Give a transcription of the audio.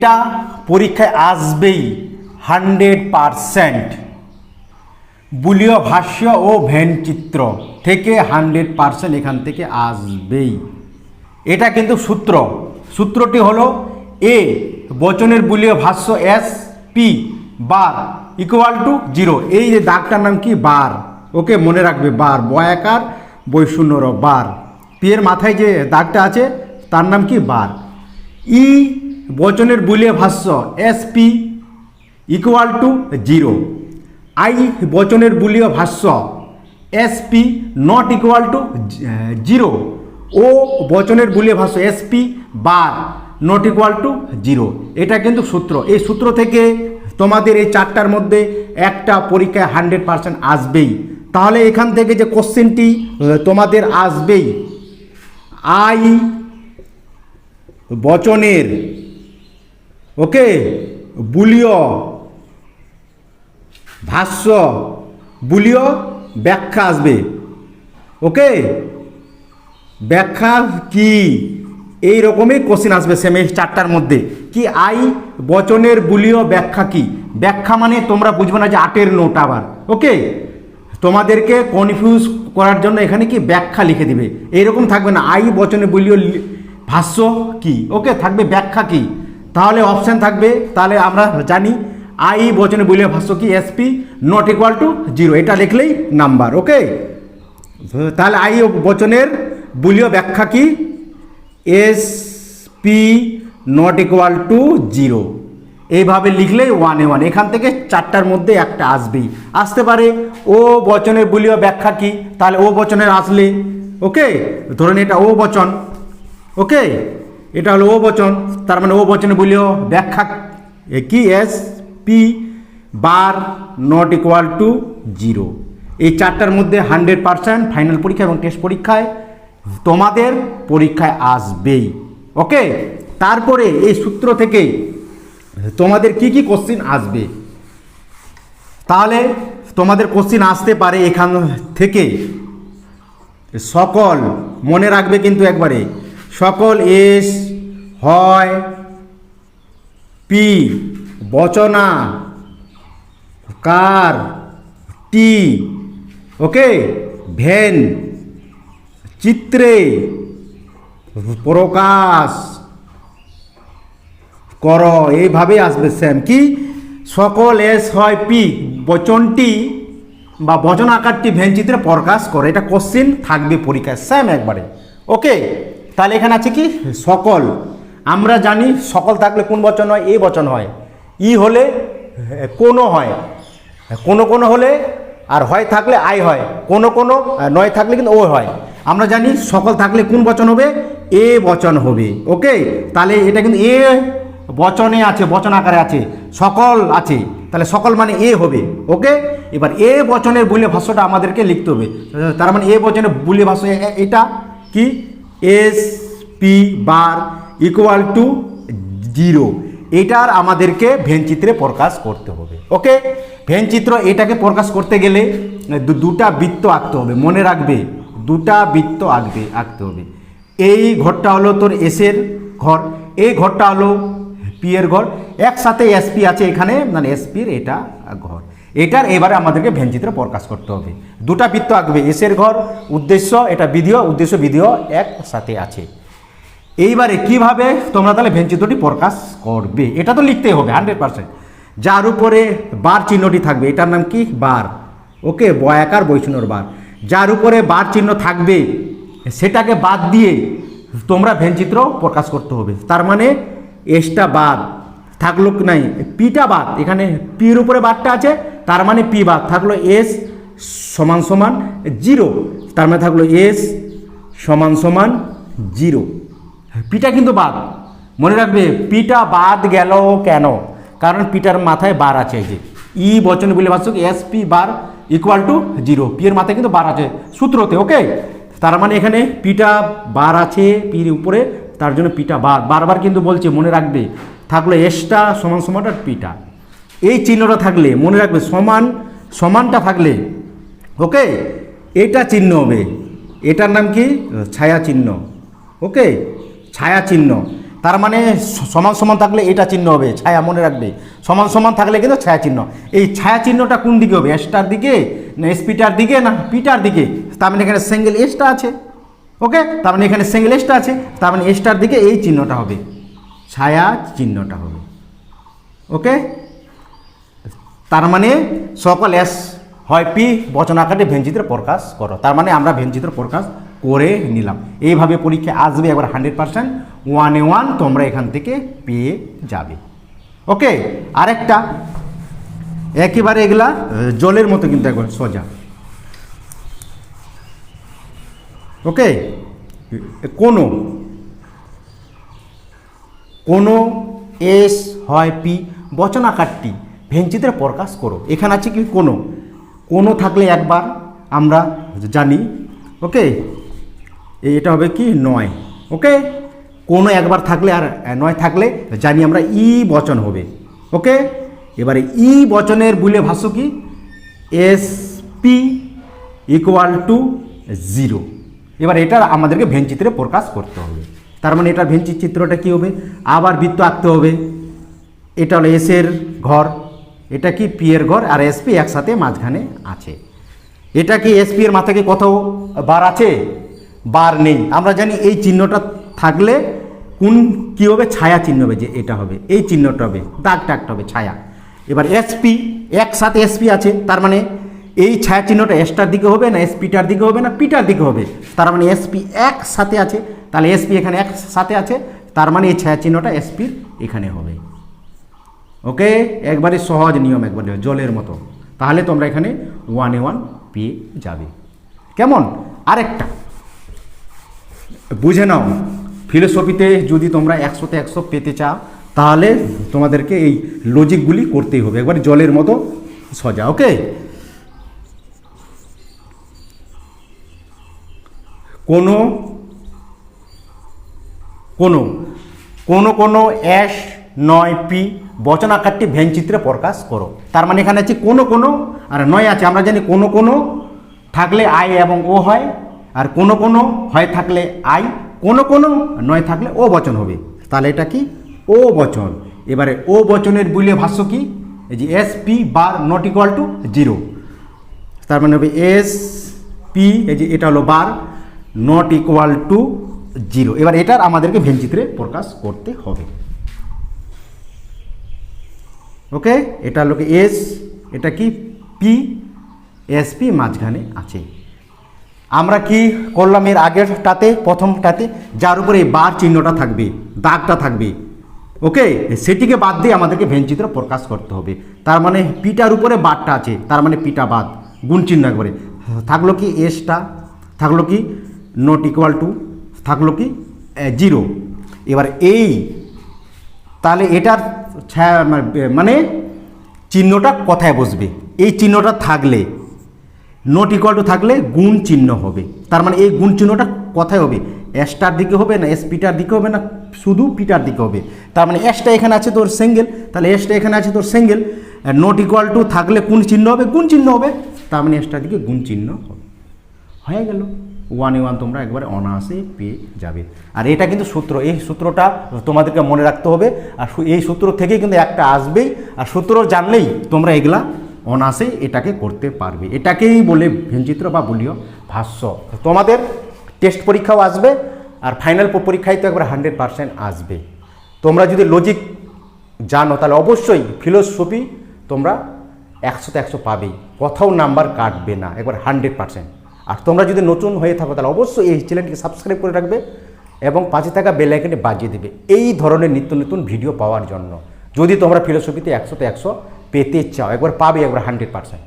এটা পরীক্ষায় আসবেই হান্ড্রেড পারসেন্ট। বুলীয় ভাষ্য ও ভেনচিত্র থেকে হান্ড্রেড পারসেন্ট এখান থেকে আসবেই। এটা কিন্তু সূত্র। সূত্রটি হলো এ, বচনের বুলীয় ভাষ্য S, P, bar equal to zero এই যে দাগটার নাম কি? বার। ওকে মনে রাখবে, বার। বয়াকার বৈশূন্য র বার। পি এর মাথায় যে দাগটা আছে, তার নাম কি? বার। ই বচনের বুলীয় ভাষ্য S P equal to zero I বচনের বুলীয় ভাষ্য S P not equal to zero O বচনের বুলীয় ভাষ্য S P bar not equal to zero এটা কিন্তু সূত্র। এই সূত্র থেকে তোমাদের এই চারটার মধ্যে একটা পরীক্ষায় হান্ড্রেড পার্সেন্ট আসবেই। তাহলে এখান থেকে যে কোশ্চেনটি তোমাদের আসবেই। আই বচনের ওকে? বুলীয় ভাষ্য। বুলীয় ব্যাখ্যা আসবে। ওকে? ব্যাখ্যা কি? এই রকমই কোশ্চেন আসবে সেমে চারটার মধ্যে। কি আই বচনের বুলীয় ব্যাখ্যা কি? ব্যাখ্যা মানে তোমরা বুঝবে না যে আটের নোট আবার। ওকে? তোমাদেরকে কনফিউজ করার জন্য এখানে কি ব্যাখ্যা লিখে দিবে। এইরকম থাকবে না। আই বচনের বুলীয় ভাষ্য কি? ওকে, থাকবে ব্যাখ্যা কি? তাহলে অপশান থাকবে, তাহলে আমরা জানি আই বচনে বুলীয় ভাষ্য কি SP not equal to zero এটা লিখলেই নাম্বার ওকে তাহলে আই বচনের বুলীয় ব্যাখ্যা কি? S P not equal to zero এইভাবে লিখলেই ওয়ান ওয়ান এখান থেকে চারটার মধ্যে একটা আসবেই। আসতে পারে, ও বচনের বুলীয় ব্যাখ্যা কি? তাহলে ও বচনের আসলে ওকে ধরুন এটা ও বচন ওকে এটা হলো ও বচন, তার মানে ও বচনে বলিও ব্যাখ্যা। কি? S, P, bar, not equal to zero. এই চারটার মধ্যে হান্ড্রেড পারসেন্ট ফাইনাল পরীক্ষা এবং টেস্ট পরীক্ষায় তোমাদের পরীক্ষায় আসবেই। ওকে? তারপরে এই সূত্র থেকে তোমাদের কি কি কোশ্চিন আসবে? তাহলে তোমাদের কোশ্চিন আসতে পারে এখান থেকে। সকল, মনে রাখবে কিন্তু একবারে, সকল এস হয় P, বচনা, car, T, okay, when, চিত্রে, প্রকাশ, কর এইভাবে আসবে স্যাম কি? সকল এস হয় পি, বচনটি বা বচন আকারটি ভেন চিত্রে প্রকাশ করে। এটা কোশ্চিন থাকবে পরীক্ষায় স্যাম একবারে। ওকে, তাহলে এখানে আছে কি? সকল আমরা জানি সকল থাকলে কোন বচন হয়? এই বচন হয়। ই হলে কোনো হয়। কোনো কোনো হলে আর হয় থাকলে আয় হয়। কোনো কোনো নয় থাকলে কিন্তু ও হয়। আমরা জানি সকল থাকলে কোন বচন হবে? এ বচন হবে। ওকে তাহলে এটা কিন্তু এ বচনে আছে, বচন আকারে আছে। সকল আছে। তাহলে সকল মানে এ হবে। ওকে এবার এ বচনের বুলিয়ে ভাষ্যটা আমাদেরকে লিখতে হবে। তার মানে এ বচনের বুলিয়ে ভাষ্য এ- এ- এটা কি? S, P, bar equal to zero এটার আমাদেরকে ভেনচিত্রে প্রকাশ করতে হবে। ওকে? ভেনচিত্র এটাকে প্রকাশ করতে গেলে দুটা বৃত্ত আঁকতে হবে। মনে রাখবে, দুটা বৃত্ত আঁকবে, আঁকতে হবে। এই ঘরটা হলো তোর এসের ঘর। এই ঘরটা হলো পি এর ঘর। একসাথে এসপি আছে এখানে মানে এসপির এটা ঘর। এটার এবারে আমাদেরকে ভেনচিত্র প্রকাশ করতে হবে। দুটা বৃত্ত আঁকবে। এসের ঘর, উদ্দেশ্য, এটা বিধিও উদ্দেশ্য বিধিও একসাথে আছে। এইবারে কীভাবে তোমরা তাহলে ভেনচিত্রটি প্রকাশ করবে? এটা তো লিখতেই হবে হান্ড্রেড পার্সেন্ট যার উপরে বার চিহ্নটি থাকবে, এটার নাম কি? বার। ওকে, বয়াকার বৈষ্ণর বার। যার উপরে বার চিহ্ন থাকবে, সেটাকে বাদ দিয়ে তোমরা ভেনচিত্র প্রকাশ করতে হবে। তার মানে এসটা বাদ থাকল নাই। পিটা বাদ, এখানে পির উপরে বাদটা আছে, তার মানে পি বাদ। থাকল এস সমান সমান জিরো, তার মানে থাকল এস সমান সমান জিরো। পিটা কিন্তু বাদ। মনে রাখবে পিটা বাদ গেল কেন? কারণ পিটার মাথায় বার আছে যে। ই বচন বলে ভাষ্য S P bar equal to zero P এর মাথায় কিন্তু বার আছে সূত্রতে ওকে তার মানে এখানে পিটা বার আছে পির উপরে, তার জন্য পিটা বাদ বারবার কিন্তু বলছে, মনে রাখবে, থাকল এসটা সমান সমান আর পিটা এই চিহ্নটা থাকলে, মনে রাখবে, সমান, সমানটা থাকলে ওকে এটা চিহ্ন হবে। এটার নাম কি? ছায়া চিহ্ন ওকে ছায়া চিহ্ন। তার মানে সমান সমান থাকলে এটা চিহ্ন হবে, ছায়া মনে রাখবে। সমান সমান থাকলে কিন্তু ছায়া চিহ্ন। এই ছায়া চিহ্নটা কোন দিকে হবে? এসটার দিকে না এসপিটার দিকে না পিটার দিকে? তার মানে এখানে সিঙ্গেল এসটা আছে। ওকে তার মানে এখানে সিঙ্গেল এসটা আছে। তার মানে এসটার দিকে এই চিহ্নটা হবে। ছায়া চিহ্নটা হবে। ওকে তার মানে সকল এস হয় পি বচন আকারে ভেঞ্চিত্র প্রকাশ করো। তার মানে আমরা ভেঞ্চিত্র প্রকাশ করে নিলাম। এইভাবে পরীক্ষা আসবে একবার হান্ড্রেড পার্সেন্ট ওয়ানে ওয়ান তোমরা এখান থেকে পেয়ে যাবে। ওকে আরেকটা। একেবারে এগুলা জলের মতো কিন্তু একবার সোজা। ওকে কোনো কোনো এস হয় পি বচন আকারটি ভেঞ্চিত্রে প্রকাশ করো। এখানে আছে কি কোনো? কোনো থাকলে একবার আমরা জানি। ওকে এটা হবে কি? নয়। ওকে? কোনো একবার থাকলে আর নয় থাকলে জানি আমরা ই বচন হবে। ওকে? এবারে ই বচনের বুলে ভাষ্য কি? S P equal to zero এবার এটা আমাদেরকে ভেঞ্চিত্রে প্রকাশ করতে হবে। তার মানে এটার ভেঞ্চি চিত্রটা কী হবে? আবার বৃত্ত আঁকতে হবে। এটা হলো এসের ঘর। এটা কি পি এর ঘর? আর এসপি একসাথে মাঝখানে আছে। এটা কি এসপি এর মাথায় কি কোথাও বার আছে? বার নেই। আমরা জানি এই চিহ্নটা থাকলে কোন কী হবে? ছায়া চিহ্ন হবে যে এটা হবে। এই চিহ্নটা হবে দাগটা একটা হবে, ছায়া। এবার এসপি একসাথে এসপি আছে, তার মানে এই ছায়া চিহ্নটা এসটার দিকে হবে না এসপিটার দিকে হবে না পিটার দিকে হবে। তার মানে এসপি এক সাথে আছে, তাহলে এসপি এখানে এক সাথে আছে, তার মানে এই ছায়া চিহ্নটা এসপির এখানে হবে। ওকে একবারে সহজ নিয়ম একবারে, জলের মতো। তাহলে তোমরা এখানে ওয়ানে ওয়ান পেয়ে যাবে। কেমন? আরেকটা। বুঝে নাও, ফিলোসফিতে যদি তোমরা একশোতে একশো পেতে চাও, তাহলে তোমাদেরকে এই লজিকগুলি করতেই হবে। একবারে জলের মতো সজা ওকে কোনো কোনো কোনো কোনো অ্যাশ নয় পি বচন আকারটি চিত্রে প্রকাশ করো। তার মানে এখানে আছে কোনো কোনো, আর নয় আছে। আমরা জানি কোনো কোনো থাকলে আয় এবং ও হয়। আর কোনো কোনো হয় থাকলে আই, কোনো কোনো নয় থাকলে ও বচন হবে। তাহলে এটা কি? ও বচন। এবারে ও বচনের বুলে ভাষ্য কি? এই যে S P bar not equal to zero তার মানে হবে এস পি এই যে এটা হলো bar not equal to zero এবার এটার আমাদেরকে ভেনচিত্রে প্রকাশ করতে হবে। ওকে এটা হলো কি এস এটা কি? পি এস পি মাঝখানে আছে। আমরা কি করলাম এর আগেরটাতে, প্রথমটাতে? যার উপরে এই বার চিহ্নটা থাকবে, দাগটা থাকবে, ওকে? সেটিকে বাদ দিয়ে আমাদেরকে ভেনচিত্র প্রকাশ করতে হবে। তার মানে পিটার উপরে বারটা আছে, তার মানে পিটা বাদ, গুণ চিহ্ন একবারে। থাকল কি এসটা, থাকল কি নট ইকুয়াল টু থাকল কি জিরো এবার এই, তাহলে এটার ছায়া মানে চিহ্নটা কোথায় বসবে? এই চিহ্নটা থাকলে নোট ইকুয়াল টু থাকলে গুণ চিহ্ন হবে। তার মানে এই গুণ চিহ্নটা কোথায় হবে? এসটার দিকে হবে না এস পিটার দিকে হবে না, শুধু পিটার দিকে হবে। তার মানে এসটা এখানে আছে তোর সিঙ্গেল তাহলে এসটা এখানে আছে তোর সিঙ্গেল নোট ইকুয়াল টু থাকলে কোন চিহ্ন হবে, গুণ চিহ্ন হবে, তার মানে এসটার দিকে গুণ চিহ্ন হবে। হয়ে গেল। ওয়ান ওয়ান তোমরা একবারে অনায়াসে পেয়ে যাবে। আর এটা কিন্তু সূত্র, এই সূত্রটা তোমাদেরকে মনে রাখতে হবে। আর এই সূত্র থেকেই কিন্তু একটা আসবেই। আর সূত্র জানলেই তোমরা এগুলা অনায়াসেই এটাকে করতে পারবে। এটাকেই বলে ভেনচিত্র বা বলিও ভাষ্য। তোমাদের টেস্ট পরীক্ষাও আসবে আর ফাইনাল পরীক্ষায় তো একবার হান্ড্রেড পারসেন্ট আসবে। তোমরা যদি লজিক জানো, তাহলে অবশ্যই ফিলোসফি তোমরা একশোতে একশো পাবেই। কোথাও নাম্বার কাটবে না, একবার হান্ড্রেড পার্সেন্ট আর তোমরা যদি নতুন হয়ে থাকো, তাহলে অবশ্যই এই চ্যানেলটিকে সাবস্ক্রাইব করে রাখবে এবং পাশে থাকা বেল বাজিয়ে দেবে। এই ধরনের নিত্য নতুন ভিডিও পাওয়ার জন্য। যদি তোমরা ফিলোসফিতে একশোতে একশো পেতে চাও একবার পাবে একবার হান্ড্রেড পার্সেন্ট